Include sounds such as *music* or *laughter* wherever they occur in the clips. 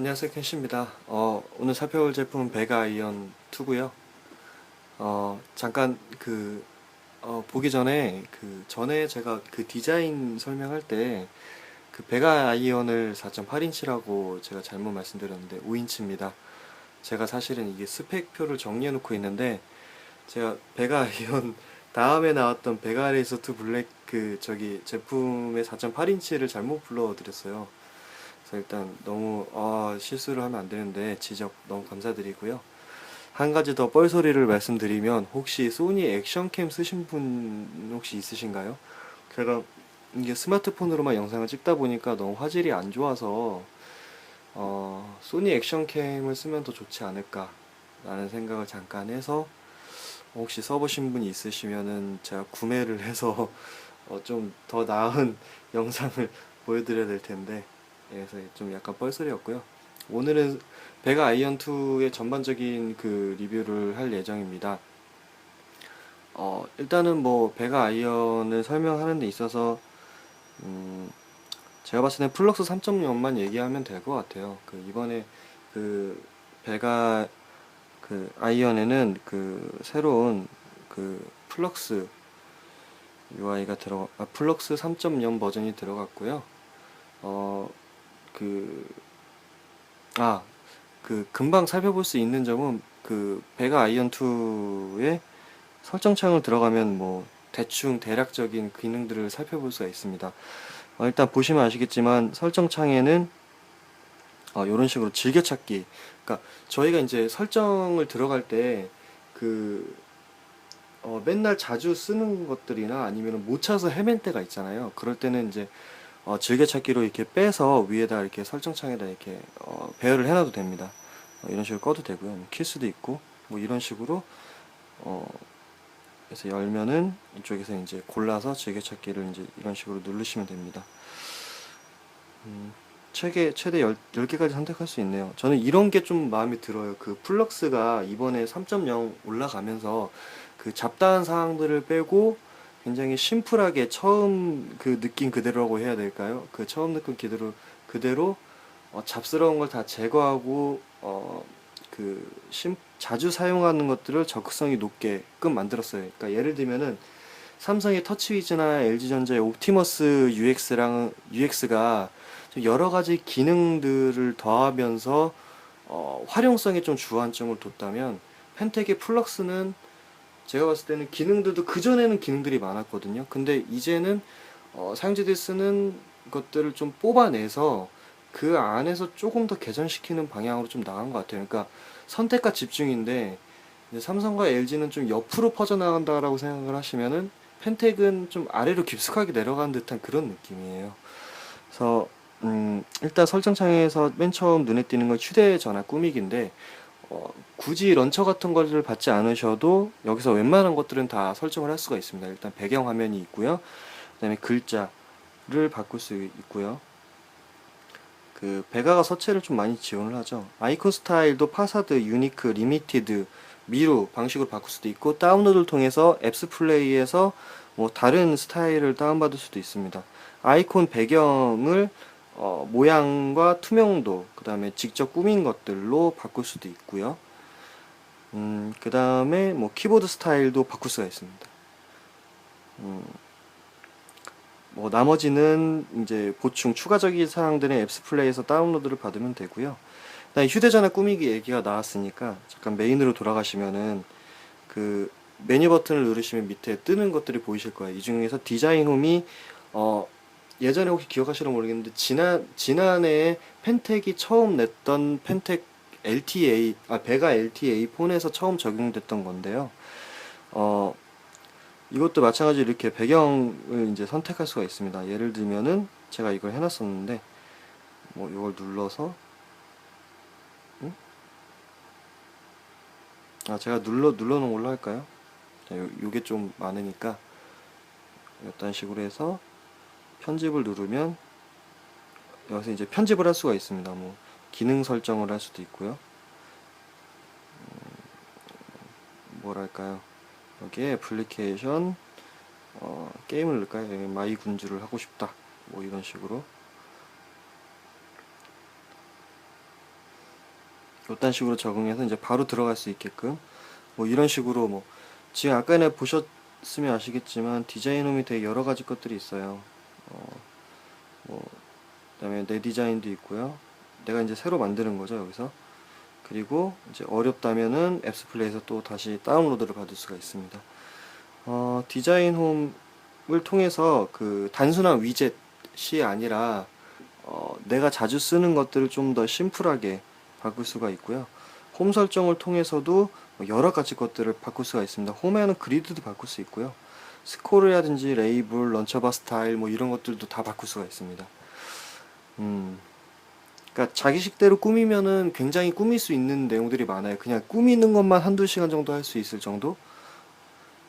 안녕하세요 켄시입니다. 어, 오늘 살펴볼 제품은 베가 아이언 2고요. 어, 잠깐 그 어, 보기 전에 그 전에 제가 그 디자인 설명할 때 그 베가 아이언을 4.8인치라고 제가 잘못 말씀드렸는데 5인치입니다. 제가 사실은 이게 스펙표를 정리해 놓고 있는데 제가 베가 아이언 *laughs* 다음에 나왔던 베가 레이서 2 블랙 그 저기 제품의 4.8인치를 잘못 불러드렸어요. 그래서 일단 너무 아, 실수를 하면 안 되는데 지적 너무 감사드리고요. 한 가지 더 뻘소리를 말씀드리면 혹시 소니 액션캠 쓰신 분 혹시 있으신가요? 제가 이게 스마트폰으로만 영상을 찍다 보니까 너무 화질이 안 좋아서 어, 소니 액션캠을 쓰면 더 좋지 않을까 라는 생각을 잠깐 해서 혹시 써보신 분이 있으시면은 제가 구매를 해서 *laughs* 어, 좀 더 나은 *laughs* 영상을 보여드려야 될 텐데 예, 그래서 좀 약간 뻘소리였고요. 오늘은 베가 아이언 2의 전반적인 그 리뷰를 할 예정입니다. 어, 일단은 뭐 베가 아이언을 설명하는 데 있어서 음, 제가 봤을 때 플럭스 3.0만 얘기하면 될 것 같아요. 그 이번에 그 베가 그 아이언에는 그 새로운 그 플럭스 UI가 들어 아, 플럭스 3.0 버전이 들어갔고요. 어, 그, 아, 그, 금방 살펴볼 수 있는 점은, 그, 베가 아이언 2의 설정창을 들어가면 뭐, 대충 대략적인 기능들을 살펴볼 수가 있습니다. 어, 일단 보시면 아시겠지만, 설정창에는, 어, 이런 식으로 즐겨찾기. 그러니까, 저희가 이제 설정을 들어갈 때, 그, 어, 맨날 자주 쓰는 것들이나 아니면 못 찾아서 헤맬 때가 있잖아요. 그럴 때는 이제, 어, 즐겨찾기로 이렇게 빼서 위에다 이렇게 설정창에다 이렇게 어, 배열을 해놔도 됩니다. 어, 이런 식으로 꺼도 되고요. 뭐킬 수도 있고 뭐 이런 식으로 어, 그래서 열면은 이쪽에서 이제 골라서 즐겨찾기를 이제 이런 식으로 누르시면 됩니다. 음, 최대 최대 10, 10개까지 선택할 수 있네요. 저는 이런 게 좀 마음에 들어요. 그 플럭스가 이번에 3.0 올라가면서 그 잡다한 사항들을 빼고 굉장히 심플하게 처음 그 느낌 그대로라고 해야 될까요? 그 처음 느낌 그대로 그대로 어, 잡스러운 걸 다 제거하고 어그 자주 사용하는 것들을 적극성이 높게끔 만들었어요. 그러니까 예를 들면은 삼성의 터치위즈나 LG전자의 옵티머스 UX랑 UX가 좀 여러 가지 기능들을 더하면서 어, 활용성에 좀 주안점을 뒀다면 펜텍의 플럭스는 제가 봤을 때는 기능들도 그전에는 기능들이 많았거든요. 근데 이제는 어, 사용자들이 쓰는 것들을 좀 뽑아내서 그 안에서 조금 더 개선시키는 방향으로 좀 나간 것 같아요. 그러니까 선택과 집중인데 이제 삼성과 LG는 좀 옆으로 퍼져나간다라고 생각을 하시면은 펜텍은 좀 아래로 깊숙하게 내려가는 듯한 그런 느낌이에요. 그래서 음, 일단 설정창에서 맨 처음 눈에 띄는 건 휴대전화 꾸미기인데 어, 굳이 런처 같은 것을 받지 않으셔도 여기서 웬만한 것들은 다 설정을 할 수가 있습니다. 일단 배경 화면이 있고요. 그 다음에 글자를 바꿀 수 있고요. 그 베가가 서체를 좀 많이 지원을 하죠. 아이콘 스타일도 파사드, 유니크, 리미티드, 미루 방식으로 바꿀 수도 있고 다운로드를 통해서 앱스 플레이에서 뭐 다른 스타일을 다운받을 수도 있습니다. 아이콘 배경을 어, 모양과 투명도, 그 다음에 직접 꾸민 것들로 바꿀 수도 있고요. 음, 그 다음에 뭐 키보드 스타일도 바꿀 수가 있습니다. 음, 뭐 나머지는 이제 보충 추가적인 사항들은 앱스 플레이에서 다운로드를 받으면 되고요. 휴대전화 꾸미기 얘기가 나왔으니까 잠깐 메인으로 돌아가시면은 그 메뉴 버튼을 누르시면 밑에 뜨는 것들이 보이실 거예요. 이 중에서 디자인 홈이 어 예전에 혹시 기억하시나 모르겠는데 지난 지난해 펜텍이 처음 냈던 펜텍 LTA 아 베가 LTA 폰에서 처음 적용됐던 건데요. 어 이것도 마찬가지로 이렇게 배경을 이제 선택할 수가 있습니다. 예를 들면은 제가 이걸 해놨었는데 뭐 이걸 눌러서 응? 아 제가 눌러 눌러놓은 걸로 할까요? 자, 요, 요게 좀 많으니까 이런 식으로 해서 편집을 누르면 여기서 이제 편집을 할 수가 있습니다. 뭐 기능 설정을 할 수도 있고요. 음, 뭐랄까요? 여기에 애플리케이션 어, 게임을 넣을까요? 여기 마이 군주를 하고 싶다. 뭐 이런 식으로 이딴 식으로 적응해서 이제 바로 들어갈 수 있게끔 뭐 이런 식으로 뭐 지금 아까 전에 보셨으면 아시겠지만 디자인 홈이 되게 여러 가지 것들이 있어요. 어, 뭐 그다음에 내 디자인도 있고요. 내가 이제 새로 만드는 거죠 여기서. 그리고 이제 어렵다면은 앱스 플레이에서 또 다시 다운로드를 받을 수가 있습니다. 어, 디자인 홈을 통해서 그 단순한 위젯이 아니라 어, 내가 자주 쓰는 것들을 좀 더 심플하게 바꿀 수가 있고요. 홈 설정을 통해서도 뭐 여러 가지 것들을 바꿀 수가 있습니다. 홈에는 그리드도 바꿀 수 있고요. 스코르라든지 레이블, 런처바 스타일 뭐 이런 것들도 다 바꿀 수가 있습니다. 음, 그러니까 자기식대로 꾸미면은 굉장히 꾸밀 수 있는 내용들이 많아요. 그냥 꾸미는 것만 한두 시간 정도 할 수 있을 정도.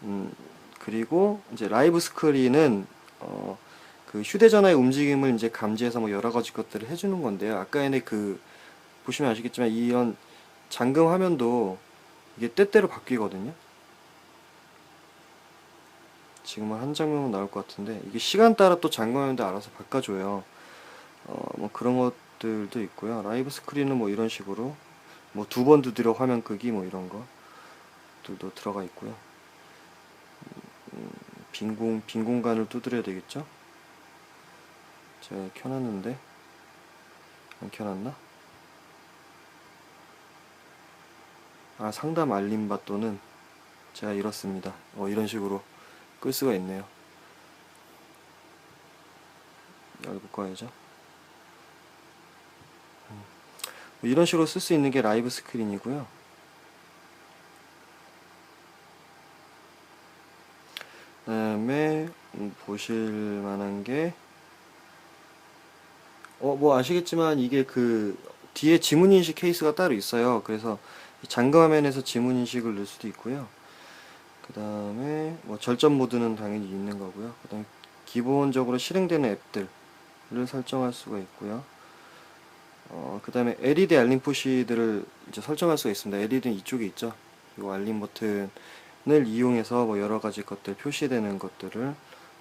음, 그리고 이제 라이브 스크린은 어, 그 휴대전화의 움직임을 이제 감지해서 뭐 여러 가지 것들을 해주는 건데요. 아까 전에 그 보시면 아시겠지만 이런 잠금 화면도 이게 때때로 바뀌거든요. 지금은 한 장면만 나올 것 같은데 이게 시간 따라 또 화면도 알아서 바꿔줘요. 어, 뭐 그런 것들도 있고요. 라이브 스크린은 뭐 이런 식으로 뭐 두 번 두드려 화면 끄기 뭐 이런 것들도 들어가 있고요. 음, 빈 공, 빈 공간을 두드려야 되겠죠? 제가 켜놨는데 안 켜놨나? 아 상담 알림 받도는 제가 이렇습니다. 어 이런 식으로 끌 수가 있네요. 열고 꺼야죠. 음, 뭐 이런 식으로 쓸 수 있는 게 라이브 스크린이고요. 그 다음에 음, 보실 만한 게 어, 뭐 아시겠지만 이게 그 뒤에 지문 인식 케이스가 따로 있어요. 그래서 이 잠금 화면에서 지문 인식을 넣을 수도 있고요. 그 다음에 뭐 절전 모드는 당연히 있는 거고요. 그 다음에 기본적으로 실행되는 앱들을 설정할 수가 있고요. 어, 그 다음에 LED 알림 푸시들을 이제 설정할 수가 있습니다. LED는 이쪽에 있죠. 이 알림 버튼을 이용해서 뭐 여러 가지 것들 표시되는 것들을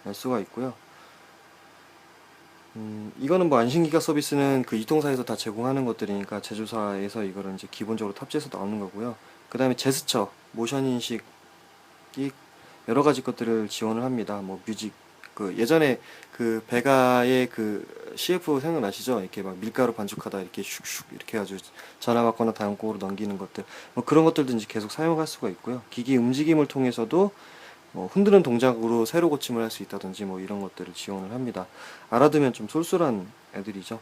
알 수가 있고요. 음, 이거는 뭐 안신기가 서비스는 그 이통사에서 다 제공하는 것들이니까 제조사에서 이거를 이제 기본적으로 탑재해서 나오는 거고요. 그 다음에 제스처, 모션 인식 이 여러 가지 것들을 지원을 합니다. 뭐 뮤직, 그 예전에 그 베가의 그 CF 생각나시죠? 이렇게 막 밀가루 반죽하다 이렇게 슉슉 이렇게 해가지고 전화 받거나 다음 곡으로 넘기는 것들, 뭐 그런 것들도 이제 계속 사용할 수가 있고요. 기기 움직임을 통해서도 뭐 흔드는 동작으로 새로 고침을 할 수 있다든지 뭐 이런 것들을 지원을 합니다. 알아두면 좀 쏠쏠한 애들이죠.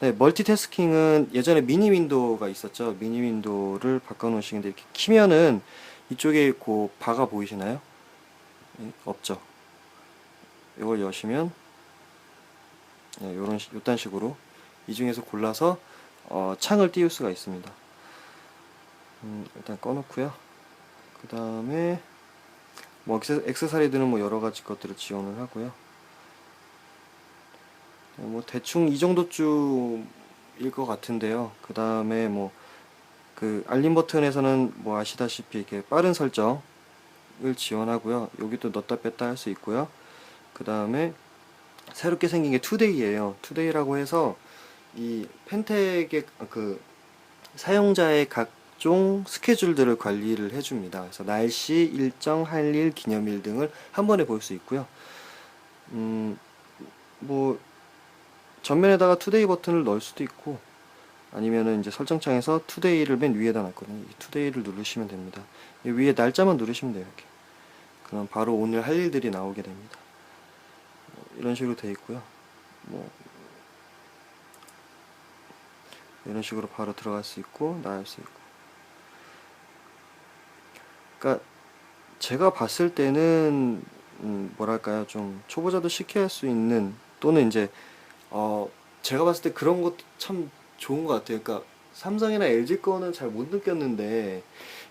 네, 멀티태스킹은 예전에 미니 윈도우가 있었죠. 미니 윈도우를 바꿔놓으시는데 이렇게 키면은 이쪽에 그 바가 보이시나요? 예, 없죠. 이걸 여시면 네, 요런 식- 요딴 식으로 이 중에서 골라서 어, 창을 띄울 수가 있습니다. 음, 일단 꺼놓고요. 그 다음에 뭐 액세, 액세서리들은 뭐 여러 가지 것들을 지원을 하고요. 네, 뭐 대충 이 정도쯤일 것 같은데요. 그 다음에 뭐 그 알림 버튼에서는 뭐 아시다시피 이렇게 빠른 설정을 지원하고요. 여기도 넣었다 뺐다 할 수 있고요. 그 다음에 새롭게 생긴 게 투데이예요. 투데이라고 해서 이 펜텍의 그 사용자의 각종 스케줄들을 관리를 해줍니다. 그래서 날씨, 일정, 할 일, 기념일 등을 한 번에 볼 수 있고요. 음, 뭐 전면에다가 투데이 버튼을 넣을 수도 있고 아니면은 이제 설정창에서 투데이를 맨 위에다 놨거든요. 이 투데이를 누르시면 됩니다. 이 위에 날짜만 누르시면 돼요. 이렇게. 그럼 바로 오늘 할 일들이 나오게 됩니다. 뭐 이런 식으로 돼 있고요. 뭐 이런 식으로 바로 들어갈 수 있고 나갈 수 있고. 그러니까 제가 봤을 때는 음, 뭐랄까요 좀 초보자도 쉽게 할 수 있는 또는 이제 어 제가 봤을 때 그런 것도 참 좋은 것 같아요. 그러니까 삼성이나 LG 거는 잘 못 느꼈는데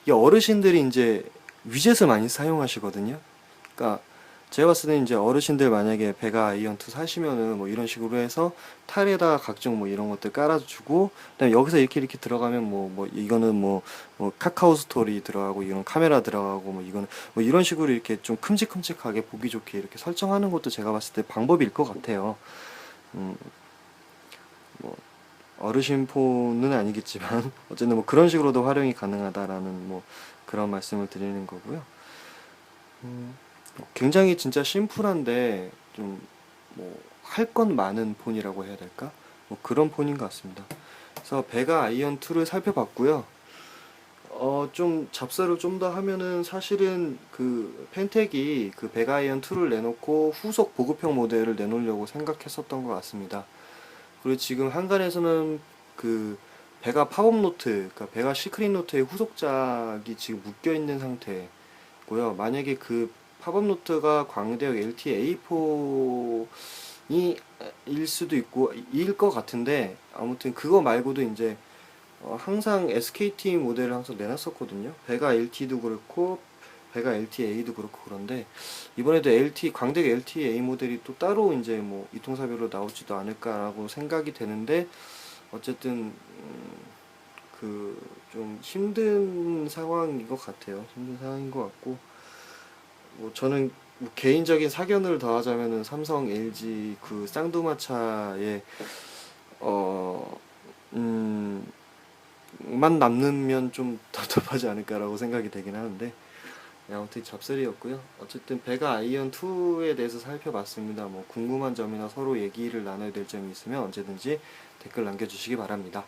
이 어르신들이 이제 위젯을 많이 사용하시거든요. 그러니까 제가 봤을 때 이제 어르신들 만약에 베가 아이언2 사시면은 뭐 이런 식으로 해서 탈에다가 각종 뭐 이런 것들 깔아주고 그다음에 여기서 이렇게 이렇게 들어가면 뭐뭐 이거는 뭐, 뭐 카카오 스토리 들어가고 이건 카메라 들어가고 뭐 이거는 뭐 이런 식으로 이렇게 좀 큼직큼직하게 보기 좋게 이렇게 설정하는 것도 제가 봤을 때 방법일 것 같아요. 음, 뭐 어르신 폰은 아니겠지만 *laughs* 어쨌든 뭐 그런 식으로도 활용이 가능하다라는 뭐 그런 말씀을 드리는 거고요. 음, 굉장히 진짜 심플한데 좀 뭐 할 건 많은 폰이라고 해야 될까? 뭐 그런 폰인 것 같습니다. 그래서 베가 아이언 2를 살펴봤고요. 어, 좀 잡사를 좀 더 하면은 사실은 그 펜텍이 그 베가 아이언 2를 내놓고 후속 보급형 모델을 내놓으려고 생각했었던 것 같습니다. 그리고 지금 한간에서는 그 베가 팝업 노트, 그러니까 베가 시크릿 노트의 후속작이 지금 묶여 있는 상태고요. 만약에 그 팝업 노트가 광대역 LT A4이 일 수도 있고 일 것 같은데 아무튼 그거 말고도 이제 어, 항상 SKT 모델을 항상 내놨었거든요. 베가 LT도 그렇고 베가 LTA도 그렇고 그런데 이번에도 LT 광대역 LTA 모델이 또 따로 이제 뭐 이통사별로 나오지도 않을까라고 생각이 되는데 어쨌든 그 좀 힘든 상황인 것 같아요. 힘든 상황인 것 같고 뭐 저는 뭐 개인적인 사견을 더하자면은 삼성, LG 그 쌍두마차에 어 음, 만 남으면 좀 *laughs* 답답하지 않을까라고 생각이 되긴 하는데 네, 아무튼 잡설이었고요. 어쨌든 베가 아이언 2에 대해서 살펴봤습니다. 뭐 궁금한 점이나 서로 얘기를 나눠야 될 점이 있으면 언제든지 댓글 남겨주시기 바랍니다.